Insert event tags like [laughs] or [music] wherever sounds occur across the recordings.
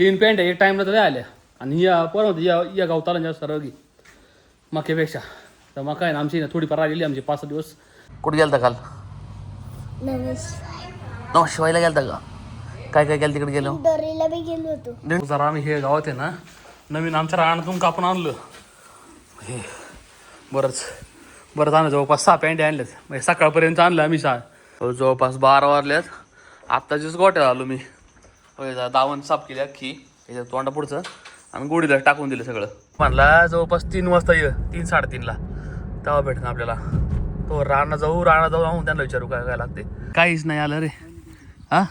तीन पॅन्ट एक टाईमला तर आल्या. आणि या परत या या गावताला जास्त रगी मक्यापेक्षा. तर मका आहे ना आमची ना थोडीफार राहिलेली आमची पाच सहा दिवस. कुठे गेलता काल? नमस्कार. नव शिवायला गेलता का? काय काय केलं तिकडे गेलो? दोरीला बी गेलो होतो. जरा आम्ही हे गावात आहे ना नवीन आमच्या रानातून कापून आणलं. हे बरंच बरंच आणलं. जवळपास सहा पॅन्ट आणल्यात म्हणजे सकाळपर्यंत आणलं आम्ही सहा. हो, जवळपास बारा वाजल्यात. आत्ताचीच गोट्या आलो मी. दावण साफ केली अख्खी. याच्यात तोंडा पुढचं. आणि गोडीला टाकून दिलं सगळं. म्हणला जवळपास तीन वाजता ये तीन साडेतीनला. तेव्हा भेटणं आपल्याला. तो राणा जाऊ राणा जाऊ आहोत त्यांना विचारू काय काय लागते. काहीच नाही आलं रे. हा?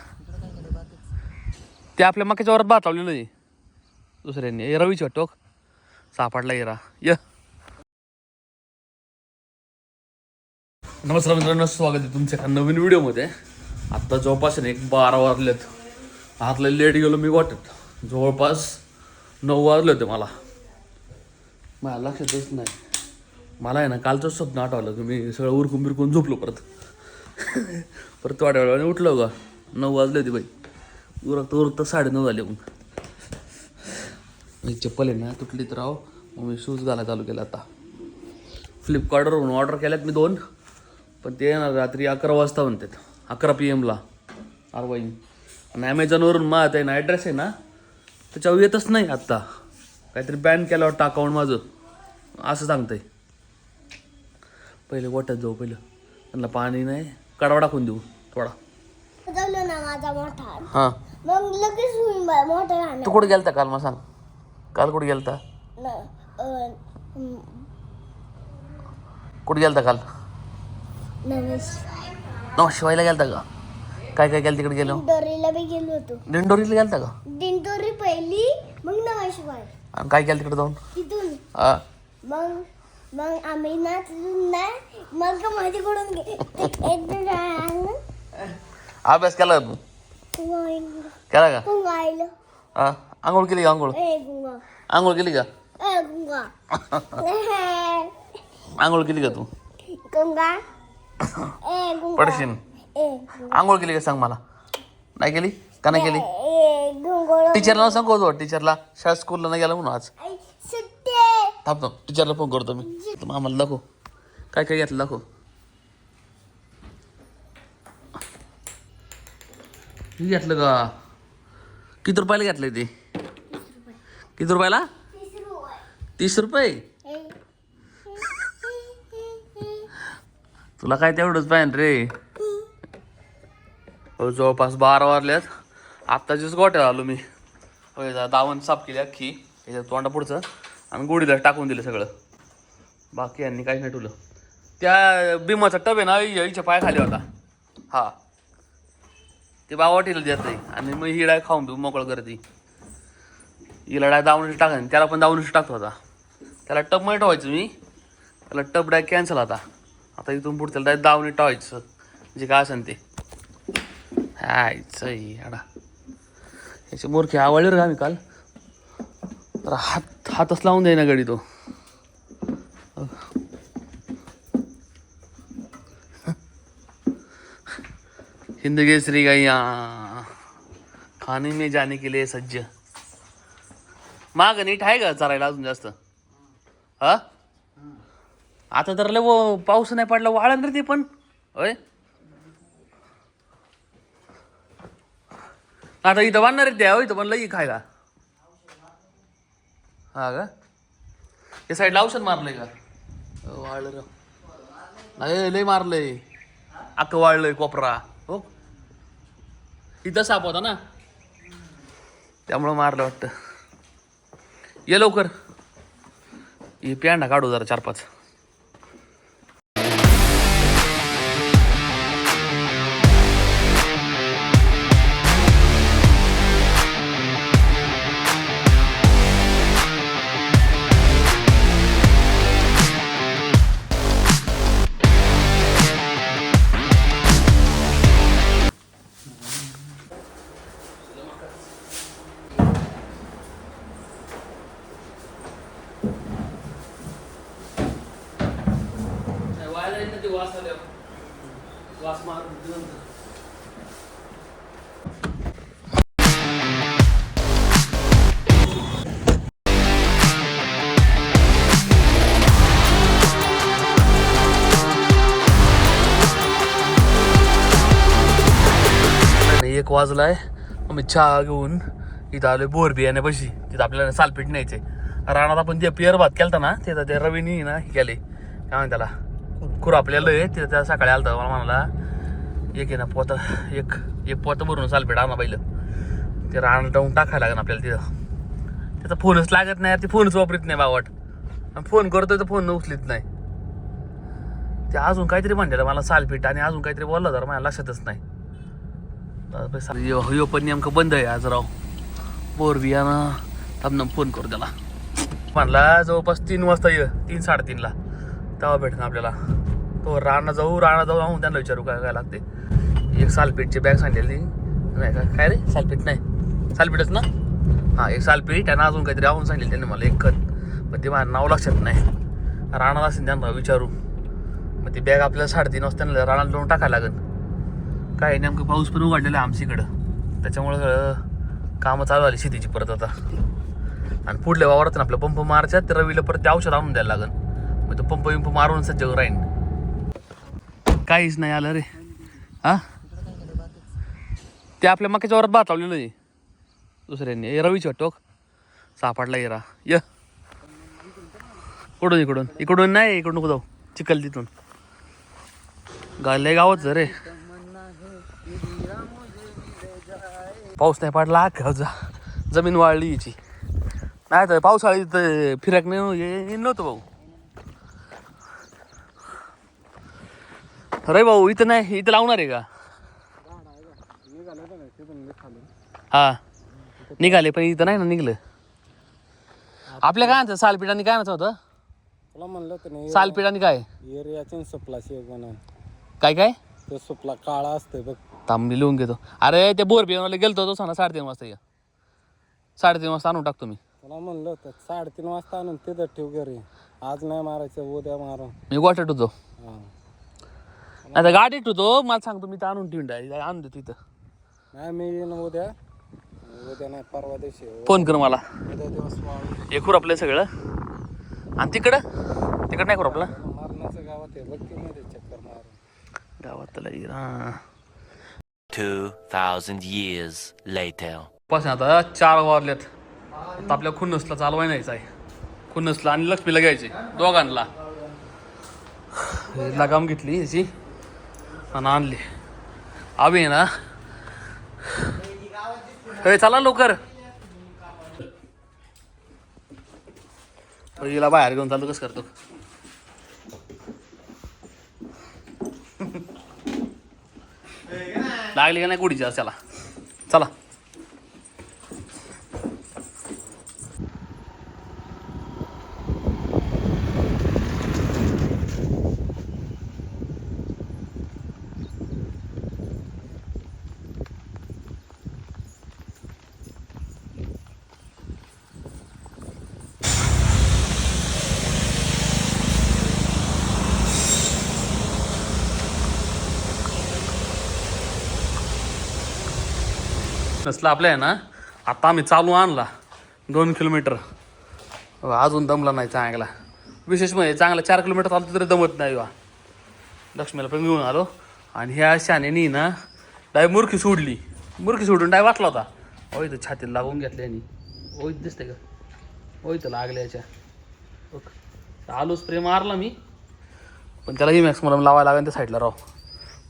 ते आपल्या मक्याच्या वरात भात लावलेलं आहे. दुसऱ्यांनी. हे रवीची टोक सापडला येरा. य. नमस्कार मित्रांनो स्वागत आहे तुमच्या एका नवीन व्हिडिओमध्ये. आत्ता जवळपास एक बारा वाजलेत. हातला लेट गेलो मी वाटत. जवळपास नऊ वाजले होते मला. मला लक्षातच नाही. मला आहे ना कालचं स्वप्न आठवलं की मी सगळं उरकून बिरकून झोपलो परत. परत थोड्या वेळाने उठलो का नऊ वाजले होते बाई. उरकता उरकता साडेनऊ झाले मग. मी चप्पल आहे ना तुटली तर राव. मग मी शूज घाला चालू केला आता. फ्लिपकार्टवरून ऑर्डर केल्यात मी दोन. पण ते ना रात्री अकरा वाजता म्हणतात. अकरा पी एमला अरवाई आणि ॲमेझॉनवरून मा आहे ना ॲड्रेस आहे ना त्याच्यावर येतच नाही आत्ता काहीतरी बॅन केलं वाटतं अकाउंट माझं. असं सांगतंय. पहिले वाटत जाऊ पहिलं. त्यांना पाणी नाही कडवा टाकून देऊ थोडा. जाऊ ना माझा मोठा हां. मग लगेच होईन बा मोठा तू कुठे गेलता काल मग सांग. काल कुठे गेलता? न- अं, हम्म, कुठे गेलता काल? नमस्कार नव शिवायला गेलता का? काय काय केलं तिकडे गेलो? दोरीला बी गेलो होतो. दिंडोरीला गेलता का? दिंडोरी पहिली मग नमस्कार आणि काय केलं तिकडे जाऊन? तिथून. हा. मग मग आम्ही ना तिथून ना मग माझ्याकडून घे- एकदा राहिलं, अभ्यास केला का तू? गुंगा- केला का? गुंगा आलं. हा. आंघोळ केली का आंघोळ? ए गुंगा. आंघोळ केली का? ए गुंगा. आंघोळ केली का तू? गुंगा. [laughs] ए गुंगा. पडशीन. ए आंघोळ केली का सांग मला? नाही केली? का नाही केली? टीचरला सांगू होतो टीचरला शाळा स्कूलला नाही गेला म्हणून आज. आई, सुट्टे थांब थांब टीचरला फोन करतो मी. आम्हाला दाखव. काय काय घेतलं दाखव. घेतलं का? किती रुपयाला घेतलंय ते? किती रुपयाला? तीस रुपये. [laughs] तुला काय तेवढंच पाहिजे रे. जवळपास बारा वाजल्यात. आत्ताचीच गोट्या आलो मी. दावण साफ केली अख्खी. याच्यात तोंडा पुढचं. आणि गोडीला टाकून दिलं सगळं. बाकी यांनी काही नाही ठेवलं. त्या बिमाचा टब आहे ना हिच्या पाय खाली होता. हा. ते बावाटीला देत नाही आणि मग ही डाय खाऊन देऊ मोकळं गर्दी हिला डाय दावणीशी टाकायचं. त्याला पण दावणीशी टाकतो होता त्याला टबमध्ये ठेवायचं मी. त्याला टब डाय कॅन्सल आता. आता इथून पुढे त्याला डाय दावणी ठेवायचं. जे काय असेल ते. हायच याडा. याची मोरखी आवडली रे आम्ही काल. तर हात हातच लावून द्याय ना गडी तो. हिंद केसरी गैया खाने में जाने के लिए सज्ज. माग नीट आहे का चरायला अजून जास्त? हा? आता तर लय पाऊस नाही पडला वाळण रे ते पण. होय? आता इथं बांधणार आहे त्या इथं पण लई खायला. हा का? हे साईडला औषध मारलंय का? वाळलं नाही लय मारलंय. अख्खं वाळलंय कोपरा. हो. इथं साप होता ना? त्यामुळं मारलं वाटतं. ये लवकर. ही प्यांडा काढू जरा चार पाच. ते वास आले वास मार एक वाजलाय. आम्ही चहा घेऊन इथं आले बोर बियाने बशी तिथं आपल्याला सालपीठ न्यायचे राणात आपण जे पिअर भात केलता ना तिथं ते रवीनी ना हे केले काय म्हणतात त्याला? खुरापलेलं आहे तिथं त्या सकाळी आलता मला. म्हणाला एक आहे ना पोत एक एक पोतं भरून सालपीठ आणा पहिलं ते रान जाऊन टाकायला लागेल आपल्याला तिथं. त्याचा फोनच लागत नाही ते फोनच वापरत नाही बावट आणि फोन करतोय तर फोन उचलीत नाही. ते अजून काहीतरी म्हणलेलं मला सालपीठ आणि अजून काहीतरी बोललं तर माझ्या लक्षातच नाही. यो यो पण नेमकं बंद आहे आज राव. बोर बियानं फोन करू त्याला. म्हणला जवळपास तीन वाजता ये तीन साडेतीनला. तेव्हा भेटणं आपल्याला. तो राणा जाऊ राणा जाऊ आहून त्यांना विचारू काय काय लागते. एक सालपीठची बॅग सांगितली नाही का काय रे? सालपीठ नाही. सालपीठच ना? हां एक सालपीठ आणि अजून काहीतरी आवून सांगितलं त्यांनी मला एक खत. पण ते माझं नाव लक्षात नाही. राणा असेल त्यांना विचारू. मग ती बॅग आपल्याला साडेतीन वाजता त्यांना रानात लावून टाकायला लागेल काय नेमकं पाऊस पण उघडलेला आहे आमच्याकडं त्याच्यामुळं कामं चालू आली शेतीची परत आता. आणि पुढल्या वावरात ना आपलं पंप मारच्या तर रवीला परत ते औषध आणून द्यायला लागेल मग तो पंप विंप मारून सज्ज राहीन. काहीच नाही आलं रे. हा? ते आपल्या मक्याच्या वरात भात लावलेलं आहे. दुसऱ्यांनी. रवीच रवीची वाटतो हो. सापडला इरा य. कुठून इकडून. इकडून नाही इकडून नको जाऊ. चिखल तिथून. गायला गावच रे. पाऊस नाही पडला अख्खा जा. जमीन वाळली याची नाही तर पावसाळी तर फिरक नाही ये- नव्हतं भाऊ. रे भाऊ इथं नाही इथं लावणार आहे का? हा. निघाले पण इथं नाही ना निघलं. आपल्या काय आणतं सालपीठाने काय आणायचं होतं? तुला म्हणलं होतं नाही सालपीठाने काय? एरियाचे सुपला शेक म्हणून. काय काय? तो सुपला काळा असतोय बघ. थांबी लिहून घेतो. अरे ते बोर बियाला गेलतो तो सांगा साडेतीन वाजता या. साडेतीन वाजता आणून टाकतो मी. तुला म्हणलं होतं साडेतीन वाजता आणून तिथं ठेव घरी. आज नाही मारायचं उद्या मारून. मी गोठ्यात होतो. हा. नाही तर गाडीत होतो मला सांगतो मी तर आणून ठेवून डायरेक्ट आणून देतो इथं नाही मी येईन उद्या उद्या नाही परवा दिवशी फोन कर मला उद्या दिवस वाळू हे खुरपलं सगळं आणि तिकडं तिकडं नाही खुरपलं मारण्याचं गावात आहे बघ ते मध्ये चक्कर मारून गावात त्याला हां 2,000 years later. पासून आता चार वाजल्यात आता आपल्या खुन्नसला चालवाय नाहीच आहे खुन्नसला आणि लक्ष्मीला घ्यायचे दोघांना हे लगाम घेतली याची आणि आणली. आम्ही ना? हे चला लवकर. हिला बाहेर घेऊन चालू कसं करतो? लागली का नाही कुठीची आज त्याला? चला. नसलं आपल्या आहे ना आता आम्ही चालू आणला दोन किलोमीटर अजून दमला नाही चांगला. विशेष म्हणजे चांगला चार किलोमीटर चालतो तरी दमत नाही वा. लक्ष्मीला पण घेऊन आलो. आणि ह्या शानेनी ना डाय मुरखी सोडली. मुरखी सोडून डाय वाटला होता. ओय तर छातीला लागून घेतल्यानी यांनी. ओय दिसते का? ओय तर लागल्या याच्या. ओके आलो स्प्रे मारला मी. पण त्याला इमॅक्स मला लावायला लागेल त्या साईडला राव.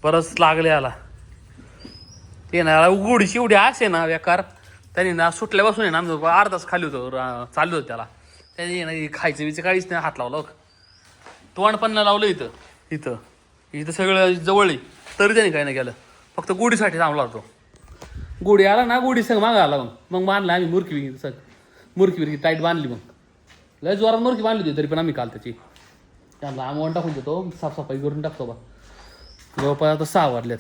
परत लागले आला ते ना उघड शिवडी असे आहे ना बेकार. त्याने ना सुटल्यापासून आहे ना आमचं अर्धा तास खाली होतो चालू चाललो त्याला. त्याने ना खायचं बिचं काहीच नाही हात लावला तोंड पण लावलं इथं. इथं. इथं सगळं जवळ आहे. तरी त्याने काही नाही केलं. फक्त गोडीसाठी थांबला होतो गोडी आला ना गोडी सगळं मागं आला मग. मग बांधला आम्ही मुरकी बिरकी सग मुरकी बिरकी टाईट बांधली मग. लय जोरात मुरकी बांधली होती तरी पण आम्ही काल त्याची. त्याला आम्ही टाकून देतो साफसफाई करून टाकतो बा. जवळपास आता सहा वाजल्यात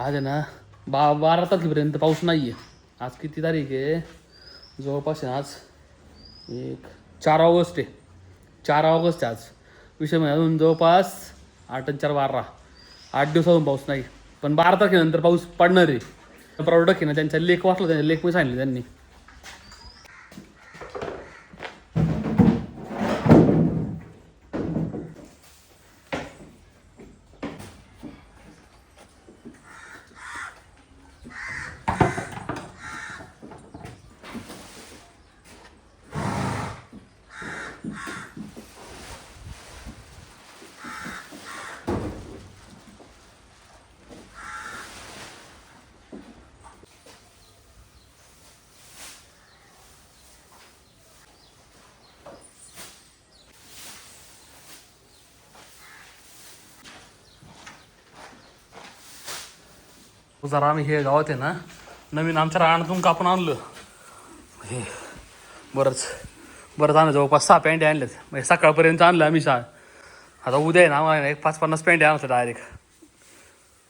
आज आहे ना बा बारा तारखेपर्यंत पाऊस नाही आहे आज किती तारीख आहे? जवळपास आहे आज एक चार ऑगस्ट आहे. चार ऑगस्ट आज. विषय म्हणजे अजून जवळपास आठ आणि चार बारा. आठ दिवसातून पाऊस नाही. पण बारा तारखेनंतर पाऊस पडणार आहे. प्रॉडक्ट आहे ना त्यांच्या लेख वाचला त्यांच्या लेख मी सांगितले त्यांनी. जरा आम्ही हे गावात आहे ना नवीन आमच्या रानातून कापून आणलं. हे बरंच बरंच आणलं जवळपास सहा पॅन्ट आणल्यात. म्हणजे सकाळपर्यंत आणलं आम्ही सहा आता उद्या आहे ना आम्हाला एक पाच पन्नास पॅन्ट आणतो डायरेक्ट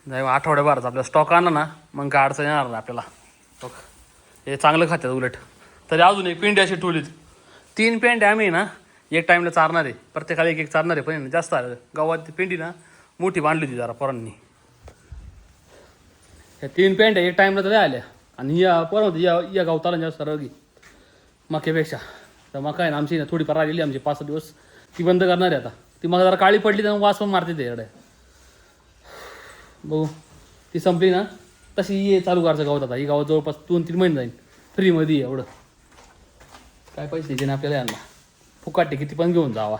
नाही मग आठवड्याभरात आपल्याला स्टॉक आणला ना मग काय अडचण येणार नाही आपल्याला. स्टॉक हे चांगलं खात्यात उलट. तरी अजून एक पेंडी अशी ठेवलीत. तीन पेंड आम्ही ना एक टाईमला चारणार. आहे प्रत्येकाला एक एक चारणार आहे पण जास्त आलं. गावात पेंडी ना मोठी बांधली होती जरा पोरांनी. ह्या तीन पेंट एक टाईमला तर आल्या. आणि या परत होती या या गावताला जास्त रगी मक्यापेक्षा तर मका आहे ना आमची ना थोडीफार आलेली आमची पाच दिवस. ती बंद करणार आहे आता. ती मग जरा काळी पडली तर वास पण मारते ते बघू. ती संपली ना तशी ये चालू करायचं गावात आता. ही गावात जवळपास दोन तीन महिने जाईल फ्रीमध्ये ये एवढं. काय पैसे देणे आपल्याला यांना? फुकाटे किती पण घेऊन जावा.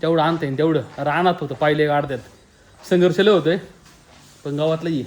जेवढं आणता येईल तेवढं. रानात होतं पाहिले गाडत्यात. संघर्ष लय होतं पण गावातलं ये.